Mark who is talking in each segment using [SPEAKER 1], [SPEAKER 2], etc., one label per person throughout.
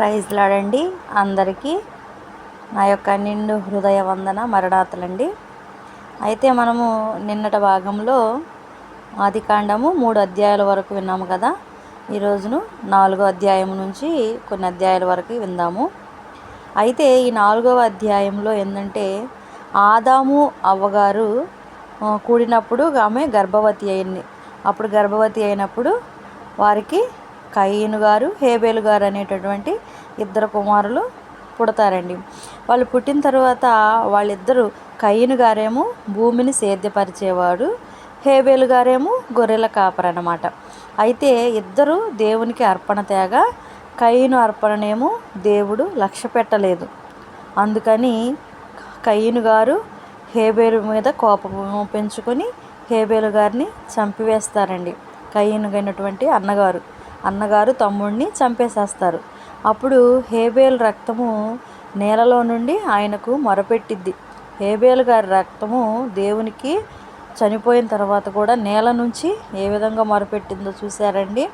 [SPEAKER 1] ప్రైజ్లాడండి. అందరికీ నా యొక్క నిండు హృదయ వందన మరణాతలండి. అయితే మనము నిన్నటి భాగంలో ఆదికాండము మూడు అధ్యాయాల వరకు విన్నాము కదా. ఈరోజును నాలుగో అధ్యాయం నుంచి కొన్ని అధ్యాయాల వరకు విందాము. అయితే ఈ నాలుగవ అధ్యాయంలో ఏంటంటే ఆదాము అవ్వగారు కూడినప్పుడు ఆమె గర్భవతి అయింది. అప్పుడు గర్భవతి అయినప్పుడు వారికి కయ్యను గారు హేబేలు గారు అనేటటువంటి ఇద్దరు కుమారులు పుడతారండి. వాళ్ళు పుట్టిన తర్వాత వాళ్ళిద్దరూ కయ్యను గారేమో భూమిని సేద్యపరిచేవాడు హేబేలు గారేమో గొర్రెల కాపరనమాట అయితే ఇద్దరు దేవునికి అర్పణ తేగా కయ్యను అర్పణనేమో దేవుడు లక్ష్య పెట్టలేదు. అందుకని కయ్యను గారు హేబేలు మీద కోపం పెంచుకొని హేబేలు గారిని చంపివేస్తారండి. కయ్యనుగైనటువంటి అన్నగారు. అన్నగారు తమ్ముడిని చంపేసేస్తారు. అప్పుడు హేబేల్ రక్తము నేలలో నుండి ఆయనకు మొరపెట్టిద్ది. హేబేలు గారి రక్తము దేవునికి చనిపోయిన తర్వాత కూడా నేల నుంచి ఏ విధంగా మొరపెట్టిందో చూశారండి.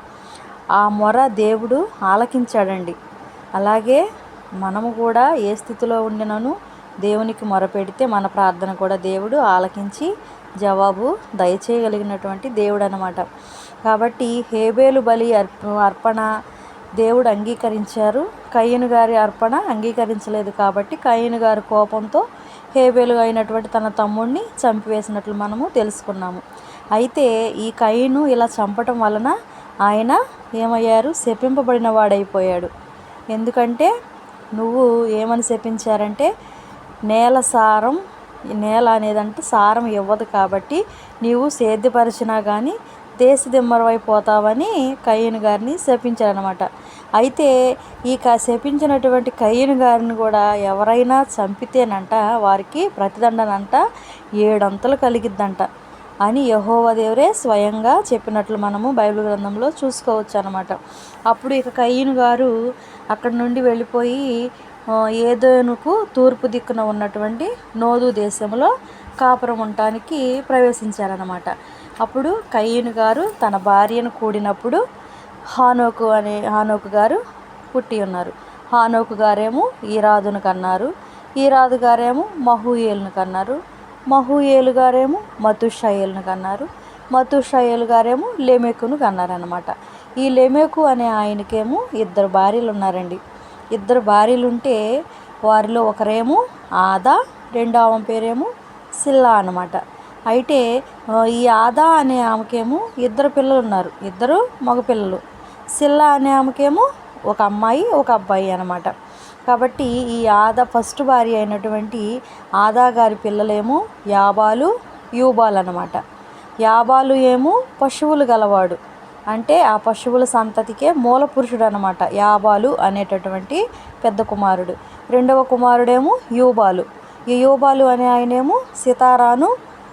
[SPEAKER 1] ఆ మొర దేవుడు ఆలకించాడండి. అలాగే మనము కూడా ఏ స్థితిలో ఉండినను దేవునికి మొరపెడితే మన ప్రార్థన కూడా దేవుడు ఆలకించి జవాబు దయచేయగలిగినటువంటి దేవుడు అనమాట కాబట్టి హేబేలు బలి అర్పణ దేవుడు అంగీకరించారు. కయ్యను గారి అర్పణ అంగీకరించలేదు కాబట్టి కయ్యను గారి కోపంతో హేబేలు అయినటువంటి తన తమ్ముడిని చంపివేసినట్లు మనము తెలుసుకున్నాము. అయితే ఈ కయ్యను ఇలా చంపటం వలన ఆయన ఏమయ్యారు? శపింపబడిన వాడైపోయాడు. ఎందుకంటే నువ్వు ఏమని శపించారంటే నేల సారం నేల అనేదంటే సారం ఇవ్వదు కాబట్టి నీవు సేద్యపరిచినా కానీ దేశ దిమ్మరవైపోతావని కయ్యను గారిని శపించారనమాట అయితే ఈ శపించినటువంటి కయ్యను గారిని కూడా ఎవరైనా చంపితేనంట వారికి ప్రతిదండనంట ఏడంతలు కలిగిద్దంట అని యహోవదేవరే స్వయంగా చెప్పినట్లు మనము బైబిల్ గ్రంథంలో చూసుకోవచ్చు అనమాట అప్పుడు ఇక కయ్యను గారు అక్కడి నుండి వెళ్ళిపోయి ఏదోనుకు తూర్పు దిక్కున ఉన్నటువంటి నోదు దేశంలో కాపురం ఉండటానికి ప్రవేశించారనమాట అప్పుడు కయ్యను గారు తన భార్యను కూడినప్పుడు హానోకు అనే హానోకు గారు పుట్టి ఉన్నారు. హానోకు గారేమో ఈరాదును కన్నారు. ఈరాదు గారేమో మహూయేలును కన్నారు. మహూయేలు గారేమో మతుషాయేలును కన్నారు. మతుషాయేలు గారేమో లెమెకును కన్నారనమాట ఈ లెమెకు అనే ఆయనకేమో ఇద్దరు భార్యలు ఉన్నారండి ఇద్దరు భార్యలు ఉంటే వారిలో ఒకరేమో ఆదా రెండో ఆమె పేరేమో సిల్లా అనమాట అయితే ఈ ఆదా అనే ఆమెకేమో ఇద్దరు పిల్లలు ఉన్నారు ఇద్దరు మగపిల్లలు. సిల్లా అనే ఆమెకేమో ఒక అమ్మాయి ఒక అబ్బాయి అనమాట కాబట్టి ఈ ఆదా ఫస్ట్ భార్య అయినటువంటి ఆదా గారి పిల్లలేమో యాబాలు యూబాలు అనమాట యాబాలు ఏమో పశువులు గలవాడు. అంటే ఆ పశువుల సంతతికే మూల పురుషుడు అనమాట యాబాలు అనేటటువంటి పెద్ద కుమారుడు. రెండవ కుమారుడేమో యూబాలు. ఈ యూబాలు అనే ఆయనేమో సితారాను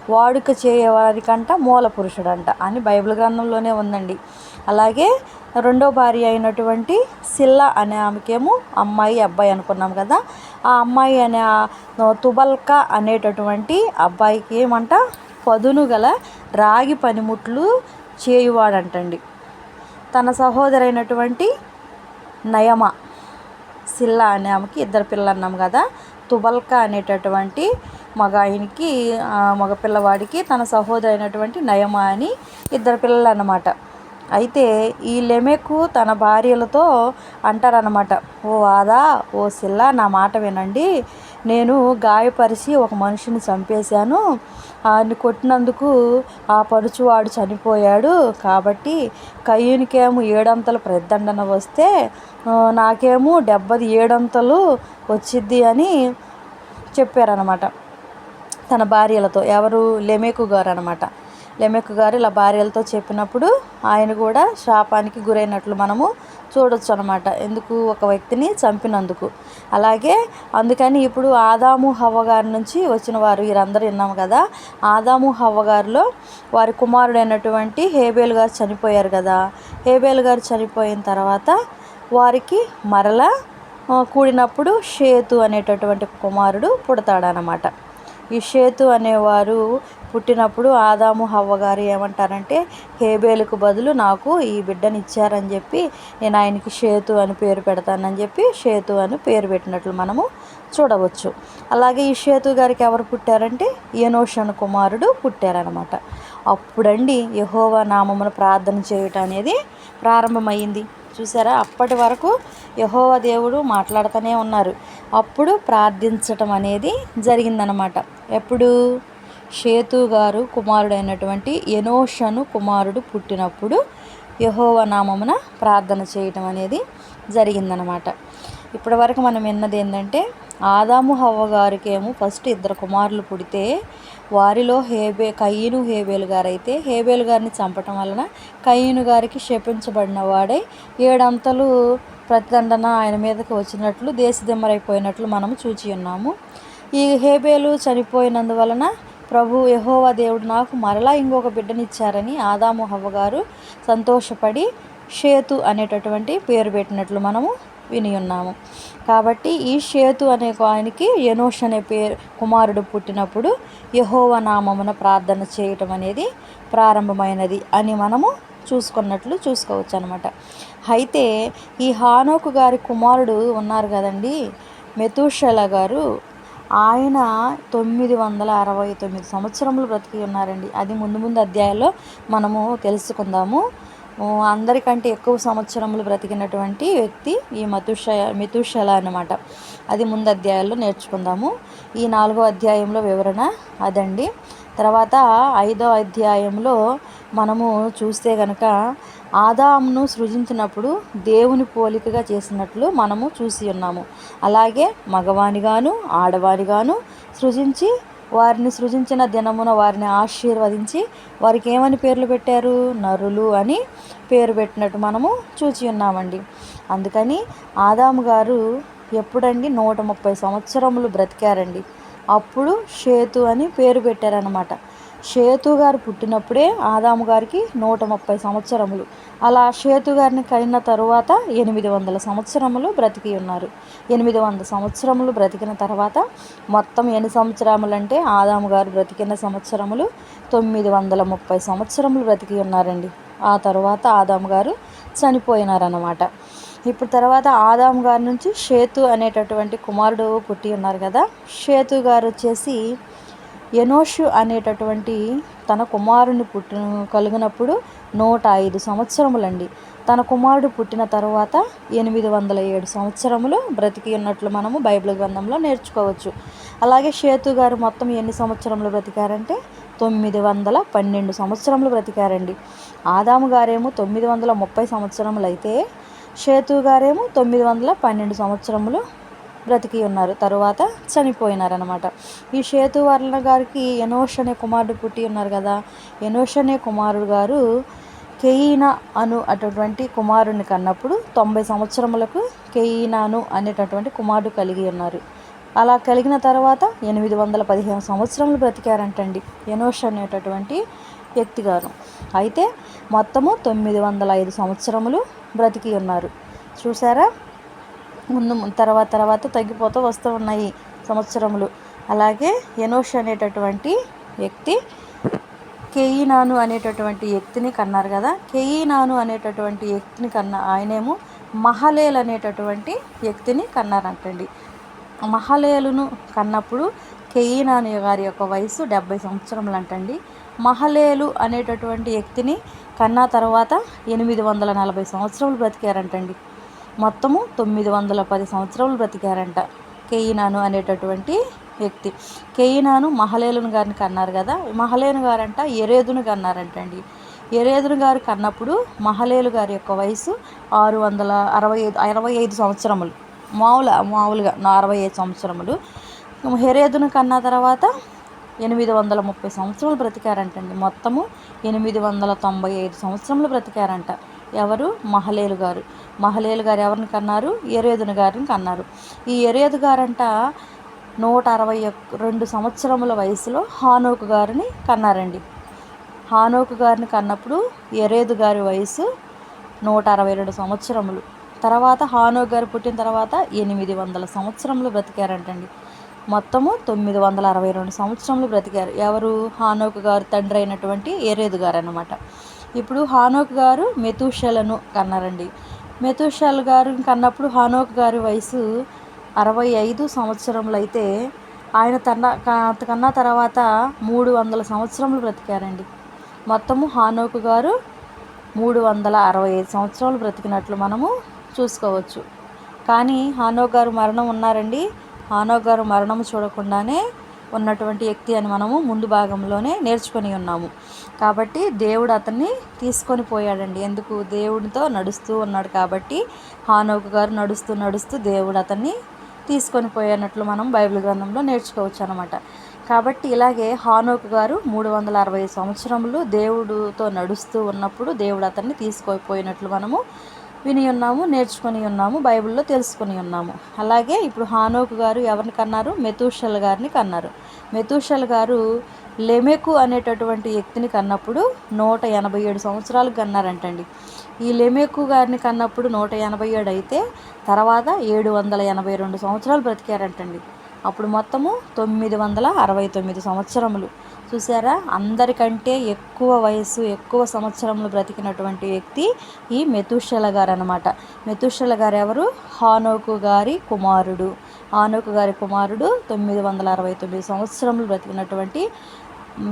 [SPEAKER 1] వాడుక చేయవారికంట మూల పురుషుడంట అని బైబిల్ గ్రంథంలోనే ఉందండి. అలాగే రెండో భార్య అయినటువంటి సిల్లా అనే ఆమెకేమో అమ్మాయి అబ్బాయి అనుకున్నాం కదా. ఆ అమ్మాయి అనే తుబల్కా అనేటటువంటి అబ్బాయికి ఏమంట పదును గల రాగి పనిముట్లు చేయువాడంటండి. తన సహోదరైనటువంటి నయమ సిల్లా అనే ఆమెకి ఇద్దరు పిల్లలు అన్నాం కదా. తుబల్కా అనేటటువంటి మగ ఆయనకి మగ పిల్లవాడికి తన సహోదరి అయినటువంటి నయమా అని ఇద్దరు పిల్లలు అన్నమాట అయితే ఈ లెమెకు తన భార్యలతో అంటారనమాట ఓ ఆదా ఓ సిల్లా నా మాట వినండి. నేను గాయపరిచి ఒక మనిషిని చంపేశాను. ఆయన్ని కొట్టినందుకు ఆ పరుచువాడు చనిపోయాడు. కాబట్టి కయ్యూనికేమో ఏడంతలు ప్రదండన వస్తే నాకేమో డెబ్బది ఏడంతలు వచ్చిద్ది అని చెప్పారనమాట తన భార్యలతో. ఎవరు? లెమేకు గారు అనమాట లెమెక్ గారు ఇలా భార్యలతో చెప్పినప్పుడు ఆయన కూడా శాపానికి గురైనట్లు మనము చూడొచ్చు అనమాట ఎందుకు ఒక వ్యక్తిని చంపినందుకు. అలాగే అందుకని ఇప్పుడు ఆదాము హవ్వగారి నుంచి వచ్చిన వారు వీరందరూ విన్నాము కదా ఆదాము హవ్వగారిలో వారి కుమారుడైనటువంటి హేబేల్ గారు చనిపోయారు కదా. హేబేల్ గారు చనిపోయిన తర్వాత వారికి మరలా కూడినప్పుడు షేతు అనేటటువంటి కుమారుడు పుడతాడనమాట ఈ షేతు అనేవారు పుట్టినప్పుడు ఆదాము హవ్వ గారు ఏమంటారంటే హేబేలుకు బదులు నాకు ఈ బిడ్డని ఇచ్చారని చెప్పి నేను ఆయనకి షేతు అని పేరు పెడతానని చెప్పి షేతు అని పేరు పెట్టినట్లు మనము చూడవచ్చు. అలాగే ఈ షేతు గారికి ఎవరు పుట్టారంటే యనోషన్ కుమారుడు పుట్టారనమాట అప్పుడండి యహోవా నామమును ప్రార్థన చేయటం అనేది ప్రారంభమైంది చూసారా? అప్పటి వరకు యహోవా దేవుడు మాట్లాడుతూనే ఉన్నారు. అప్పుడు ప్రార్థించటం అనేది జరిగిందనమాట ఎప్పుడు? షేతు గారు కుమారుడైనటువంటి ఎనోషను కుమారుడు పుట్టినప్పుడు యహోవ నామమున ప్రార్థన చేయటం అనేది జరిగిందనమాట ఇప్పటి వరకు మనం విన్నది ఏంటంటే ఆదాము హవ్వ గారికేమో ఫస్ట్ ఇద్దరు కుమారులు పుడితే వారిలో హేబే కయ్యను హేబేలు గారైతే హేబేలు గారిని చంపటం వలన కయ్యను గారికి శపించబడిన వాడై ఏడంతలు ప్రతిదండన ఆయన మీదకి వచ్చినట్లు దేశదిమ్మరైపోయినట్లు మనము చూచి ఉన్నాము. ఈ హేబేలు చనిపోయినందువలన ప్రభు యహోవా దేవుడు నాకు మరలా ఇంకొక బిడ్డనిచ్చారని ఆదాము గారు సంతోషపడి షేతు అనేటటువంటి పేరు పెట్టినట్లు మనము విని ఉన్నాము. కాబట్టి ఈ షేతు అనే ఆయనకి యనోష్ అనే పేరు కుమారుడు పుట్టినప్పుడు యహోవ నామమున ప్రార్థన చేయటం అనేది ప్రారంభమైనది అని మనము చూసుకున్నట్లు చూసుకోవచ్చు అనమాట అయితే ఈ హానోకు గారి కుమారుడు ఉన్నారు కదండి మెతుషల గారు ఆయన తొమ్మిది వందల అరవై తొమ్మిది సంవత్సరములు బ్రతికి ఉన్నారండి. అది ముందు ముందు అధ్యాయంలో మనము తెలుసుకుందాము. అందరికంటే ఎక్కువ సంవత్సరములు బ్రతికినటువంటి వ్యక్తి ఈ మతుష మితుషల అనమాట అది ముందు అధ్యాయాల్లో నేర్చుకుందాము. ఈ నాలుగో అధ్యాయంలో వివరణ అదండి. తర్వాత ఐదో అధ్యాయంలో మనము చూస్తే కనుక ఆదామును సృజించినప్పుడు దేవుని పోలికగా చేసినట్లు మనము చూసి ఉన్నాము. అలాగే మగవానిగాను ఆడవానిగాను సృజించి వారిని సృజించిన దినమున వారిని ఆశీర్వదించి వారికి ఏమని పేర్లు పెట్టారు? నరులు అని పేరు పెట్టినట్టు మనము చూచి ఉన్నామండి. అందుకని ఆదాము గారు ఎప్పుడండి నూట ముప్పై సంవత్సరములు బ్రతికారండి? అప్పుడు షేతు అని పేరు పెట్టారనమాట షేతు గారు పుట్టినప్పుడే ఆదాము గారికి నూట ముప్పై సంవత్సరములు. అలా షేతు గారిని కడిన తరువాత ఎనిమిది వందల సంవత్సరములు బ్రతికి ఉన్నారు. ఎనిమిది వందల సంవత్సరములు బ్రతికిన తర్వాత మొత్తం ఎన్ని సంవత్సరములు అంటే ఆదాము గారు బ్రతికిన సంవత్సరములు తొమ్మిది వందల ముప్పై సంవత్సరములు బ్రతికి ఉన్నారండి. ఆ తర్వాత ఆదాము గారు చనిపోయినారన్నమాట. ఇప్పుడు తర్వాత ఆదాము గారి నుంచి షేతు అనేటటువంటి కుమారుడు పుట్టి ఉన్నారు కదా. షేతు గారు వచ్చేసి ఎనోషు అనేటటువంటి తన కుమారుని పుట్టిన కలిగినప్పుడు నూట ఐదు సంవత్సరములండి. తన కుమారుడు పుట్టిన తరువాత ఎనిమిది వందల ఏడు సంవత్సరములు బ్రతికి ఉన్నట్లు మనము బైబిల్ గ్రంథంలో నేర్చుకోవచ్చు. అలాగే షేతు గారు మొత్తం ఎన్ని సంవత్సరములు బ్రతికారంటే తొమ్మిది వందల పన్నెండు సంవత్సరములు బ్రతికారండి. ఆదాము గారేమో తొమ్మిది వందల ముప్పై సంవత్సరములు అయితే షేతు గారేమో తొమ్మిది వందల పన్నెండు సంవత్సరములు బ్రతికి ఉన్నారు. తరువాత చనిపోయినారనమాట ఈ షేతు వర్ణ గారికి ఎనోష్ అనే కుమారుడు పుట్టి ఉన్నారు కదా. ఎనోష్ అనే కుమారుడు గారు కెయినా అను అటువంటి కుమారుని కన్నప్పుడు తొంభై సంవత్సరములకు కెయినాను అనేటటువంటి కుమారుడు కలిగి ఉన్నారు. అలా కలిగిన తర్వాత ఎనిమిది వందల పదిహేను సంవత్సరములు బ్రతికారంటండి ఎనోష్ అనేటటువంటి వ్యక్తి గారు. అయితే మొత్తము తొమ్మిది వందల ఐదు సంవత్సరములు బ్రతికి ఉన్నారు. చూసారా ముందు తర్వాత తర్వాత తగ్గిపోతూ వస్తూ ఉన్నాయి సంవత్సరములు. అలాగే ఎనోష్ అనేటటువంటి వ్యక్తి కెయినాను అనేటటువంటి వ్యక్తిని కన్నారు కదా. కెయినాను అనేటటువంటి వ్యక్తిని కన్న ఆయనేమో మహలేల్ అనేటటువంటి వ్యక్తిని కన్నారంటండి. మహలేలును కన్నప్పుడు కెయినాను గారి యొక్క వయసు డెబ్బై సంవత్సరములు అంటండి మహలేలు అనేటటువంటి వ్యక్తిని కన్నా తర్వాత ఎనిమిది వందల నలభై సంవత్సరాలు బ్రతికారంటండి. మొత్తము తొమ్మిది వందల పది సంవత్సరాలు బ్రతికారంట. కేయినాను అనేటటువంటి వ్యక్తి. కేయినాను మహలేలుని గారిని కన్నారు కదా? మహలేను గారంట ఎరేదును కన్నారంటండి. ఎరేదును గారు కన్నప్పుడు మహలేలు గారి యొక్క వయసు ఆరు వందల అరవై ఐదు అరవై ఐదు సంవత్సరములు. మామూలు మామూలుగా అరవై ఐదు సంవత్సరములు. హెరేదును కన్న తర్వాత ఎనిమిది వందల ముప్పై సంవత్సరాలు బ్రతికారంటండి. మొత్తము ఎనిమిది వందల తొంభై ఐదు సంవత్సరములు బ్రతికారంట. ఎవరు? మహలేలు గారు. మహలేలు గారు ఎవరిని కన్నారు? ఎరేదుని గారిని కన్నారు. ఈ ఎరేదు గారంట నూట అరవై రెండు సంవత్సరముల వయసులో హానోకు గారిని కన్నారండి. హానోకు గారిని కన్నప్పుడు ఎరేదు గారి వయసు నూట అరవై రెండు సంవత్సరములు. తర్వాత హానోక్ గారు పుట్టిన తర్వాత ఎనిమిది వందల సంవత్సరములు బ్రతికారంటండి. మొత్తము తొమ్మిది వందల అరవై రెండు సంవత్సరములు బ్రతికారు. ఎవరు? హానోకు గారు తండ్రి అయినటువంటి ఏరేదు గారు అనమాట ఇప్పుడు హానోక్ గారు మెతుషలను కన్నారండి. మెతూషల్ గారు కన్నప్పుడు హానోక్ గారి వయసు అరవై ఐదు సంవత్సరములు అయితే ఆయన తన కన్నా తర్వాత మూడు వందల సంవత్సరములు బ్రతికారండి. మొత్తము హానోకు గారు మూడు వందల అరవై ఐదు సంవత్సరాలు బ్రతికినట్లు మనము చూసుకోవచ్చు. కానీ హానోక్ గారు మరణం ఉన్నారండి. హానోక్ గారు మరణం చూడకుండానే ఉన్నటువంటి వ్యక్తి అని మనము ముందు భాగంలోనే నేర్చుకొని ఉన్నాము. కాబట్టి దేవుడు అతన్ని తీసుకొని పోయాడండి. ఎందుకు? దేవుడితో నడుస్తూ ఉన్నాడు కాబట్టి హానోకు గారు నడుస్తూ నడుస్తూ దేవుడు అతన్ని తీసుకొని పోయినట్లు మనం బైబిల్ గ్రంథంలో నేర్చుకోవచ్చు అనమాట కాబట్టి ఇలాగే హానోక్ గారు మూడు వందల అరవై సంవత్సరములు దేవుడితో నడుస్తూ ఉన్నప్పుడు దేవుడు అతన్ని తీసుకొని మనము విని ఉన్నాము నేర్చుకొని ఉన్నాము బైబిల్లో తెలుసుకొని ఉన్నాము. అలాగే ఇప్పుడు హానోక్ గారు ఎవరిని కన్నారు? మెతూషల్ గారిని కన్నారు. మెతూషల్ గారు లెమెకు అనేటటువంటి వ్యక్తిని కన్నప్పుడు నూట ఎనభై ఏడు సంవత్సరాలు కన్నారంటండి. ఈ లెమెకు గారిని కన్నప్పుడు నూట ఎనభై ఏడు అయితే తర్వాత ఏడు వందల ఎనభై రెండు సంవత్సరాలు బ్రతికారంటండి. అప్పుడు మొత్తము తొమ్మిది వందల అరవై తొమ్మిది సంవత్సరములు. చూసారా? అందరికంటే ఎక్కువ వయసు ఎక్కువ సంవత్సరంలో బ్రతికినటువంటి వ్యక్తి ఈ మెతుషల గారు అనమాట మెతుషల గారు ఎవరు హానోకు గారి కుమారుడు. హానోకు గారి కుమారుడు తొమ్మిది వందల అరవై తొమ్మిది సంవత్సరంలో బ్రతికినటువంటి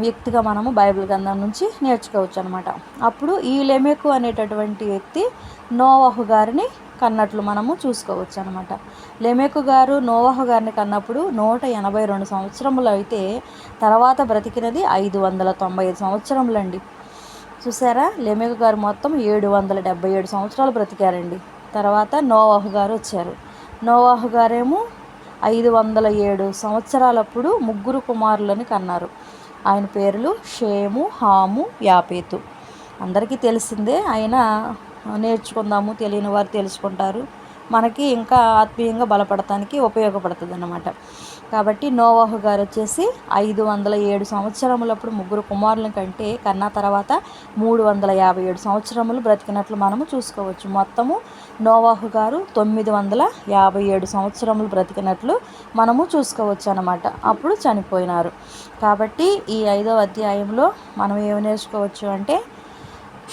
[SPEAKER 1] వ్యక్తిగా మనము బైబిల్ గ్రంథం నుంచి నేర్చుకోవచ్చు అనమాట అప్పుడు ఈ లెమెకు అనేటటువంటి వ్యక్తి నోవాహు గారిని కన్నట్లు మనము చూసుకోవచ్చు అనమాట లెమెకు గారు నోవాహు గారిని కన్నప్పుడు నూట ఎనభై రెండు సంవత్సరములు అయితే తర్వాత బ్రతికినది ఐదు వందల తొంభై ఐదు సంవత్సరములండి. చూసారా? లెమెకు గారు మొత్తం ఏడు వందల డెబ్బై ఏడు సంవత్సరాలు బ్రతికారండి. తర్వాత నోవాహు గారు వచ్చారు. నోవాహు గారేమో ఐదు వందల ఏడు సంవత్సరాలప్పుడు ముగ్గురు కుమారులని కన్నారు. ఆయన పేర్లు షేము హాము యాపేతు. అందరికీ తెలిసిందే ఆయన నేర్చుకుందాము తెలియని వారు తెలుసుకుంటారు. మనకి ఇంకా ఆత్మీయంగా బలపడటానికి ఉపయోగపడుతుంది అన్నమాట కాబట్టి నోవాహు గారు వచ్చేసి ఐదు వందల ఏడు సంవత్సరములప్పుడు ముగ్గురు కుమారుల కంటే కన్నా తర్వాత మూడు వందల యాభై ఏడు సంవత్సరములు బ్రతికినట్లు మనము చూసుకోవచ్చు. మొత్తము నోవాహు గారు తొమ్మిది వందల యాభై ఏడు సంవత్సరములు బ్రతికినట్లు మనము చూసుకోవచ్చు అనమాట అప్పుడు చనిపోయినారు. కాబట్టి ఈ ఐదవ అధ్యాయంలో మనం ఏమి నేర్చుకోవచ్చు అంటే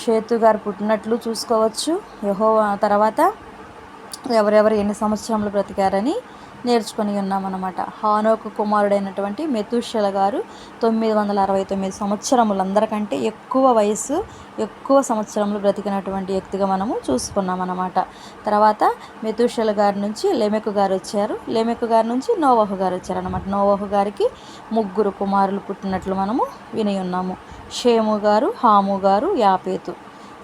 [SPEAKER 1] షేతు గారు పుట్టినట్లు చూసుకోవచ్చు. యహో తర్వాత ఎవరెవరు ఎన్ని సంవత్సరంలో బ్రతికారని నేర్చుకొని ఉన్నామన్నమాట. హానోకు కుమారుడైనటువంటి మెతుషల గారు తొమ్మిది వందల అరవై తొమ్మిది సంవత్సరములు అందరికంటే ఎక్కువ వయసు ఎక్కువ సంవత్సరములు బ్రతికినటువంటి వ్యక్తిగా మనము చూసుకున్నామన్నమాట. తర్వాత మెతుషల గారి నుంచి లెమెకు గారు వచ్చారు. లెమెకు గారి నుంచి నోవహు గారు వచ్చారు అనమాట నోవహు గారికి ముగ్గురు కుమారులు పుట్టినట్లు మనము విని ఉన్నాము. షేము గారు హాము గారు యాపేతు.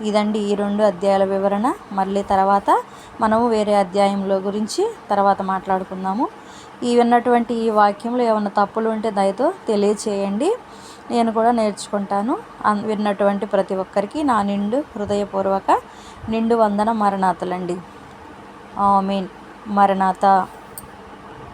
[SPEAKER 1] ఇదండి ఈ రెండు అధ్యాయాల వివరణ. మళ్ళీ తర్వాత మనము వేరే అధ్యాయంలో గురించి తర్వాత మాట్లాడుకుందాము. ఈ విన్నటువంటి ఈ వాక్యంలో ఏమైనా తప్పులు ఉంటే దయతో తెలియచేయండి. నేను కూడా నేర్చుకుంటాను. విన్నటువంటి ప్రతి ఒక్కరికి నా నిండు హృదయపూర్వక నిండు వందన మరణాతలండి. మీన్ మరణాత.